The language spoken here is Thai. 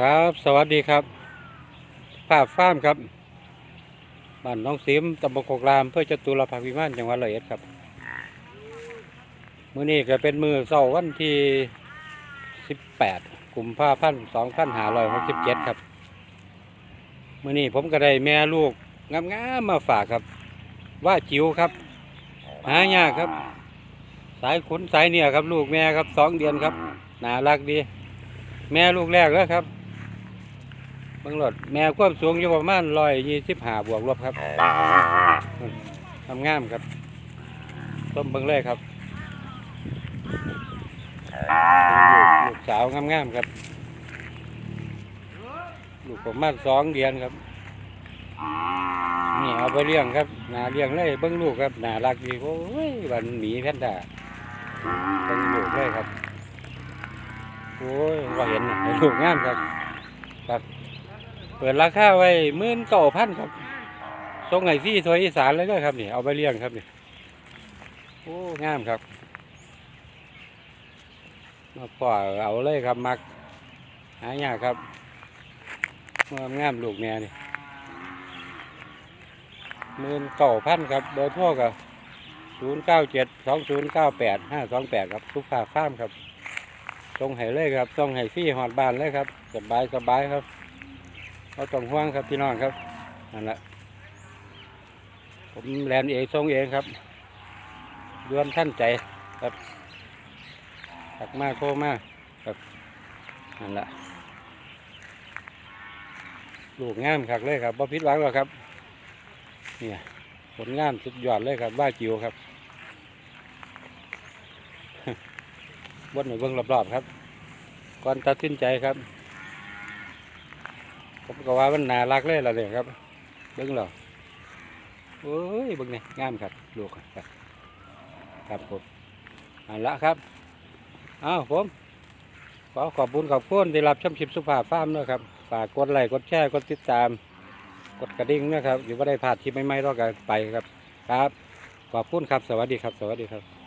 ครับ สวัสดีครับ ภาพฟ้ามครับ บ้านน้องซิมตำบลโคกรามเพื่อจตุรพักวิมานจังหวัดร้อยเอ็ดครับ มื้อนี้ก็เป็นมือเสาร์วันที่ 18กุมภาพันธ์2567 ครับ มื้อนี้ผมก็ได้แม่ลูกงามๆมาฝากครับ ว่าจิ๋วครับ หายากครับ สายขุนสายเนี่ยครับ ลูกแม่ครับสองเดือนครับน่ารักดีแม่ลูกแรกแล้วครับ เบังรถแม่ความสูงอยู่ประมาณร้อยยี่สิบห้าบวกลบครับทำงามครับ ต้มเบิ้งเลยครับลูกลูกสาวงามๆครับ ลูกประมาณสองเดือนครับ นี่เอาไปเลี้ยงครับนาเลี้ยงเลยเบิ้งลูกครับน่ารักดีโอ้ยวันหมีแพนด้าเบิ้งลูกเลยครับโอ้ยว่าเห็นน่ะให้ลูกงามครับครับ เปิดราคาไว้หมื่นเก้าพันครับทรงไห้ซี่ถวยอีสานเลยด้อครับนี่เอาไปเลี้ยงครับนี่โอ้งามครับมาปล่อยเอาเลยครับมักหายากครับงามงามลูกแม่นี่หมื่นเก้าพันครับเบอร์โทรกับศูนย์เก้าเจ็ดสองศูนย์เก้าแปดห้าสองแปดครับทุกภาคข้ามครับตรงไห้เลยครับตรงไห้ฟี่หอดบานเลยครับสบายสบายครับ เราต้องห่วงครับพี่น้องครับนั่นแหละผมแลนเองทรงเองครับดวนท่านใจครับตักมากโคมากครับนั่นแหละลูกงามคักเลยครับบ่ผิดหวังหรอกครับ เนี่ยผลงานสุดยอดเลยครับว่าจิ๋วครับบนหน่วยเบื้องรอบๆครับ ก่อนตัดสินใจครับ ผมก็ว่ามันน่ารักเลยล่ะเนี่ยครับเบิ้งเหรอโอ้ยเบิ้งนี่งามครับลูกครับครับผมอันละครับอ้าวผมขอขอบคุณขอบคุณที่รับชมชิมสุภาพฟาร์มด้วยครับฝากกดไลค์กดแชร์กดติดตาม กดกระดิ่งนะครับอยู่ว่าได้พลาดคลิปใหม่ๆรอกันไปครับ ครับ ขอบคุณครับสวัสดีครับ สวัสดีครับ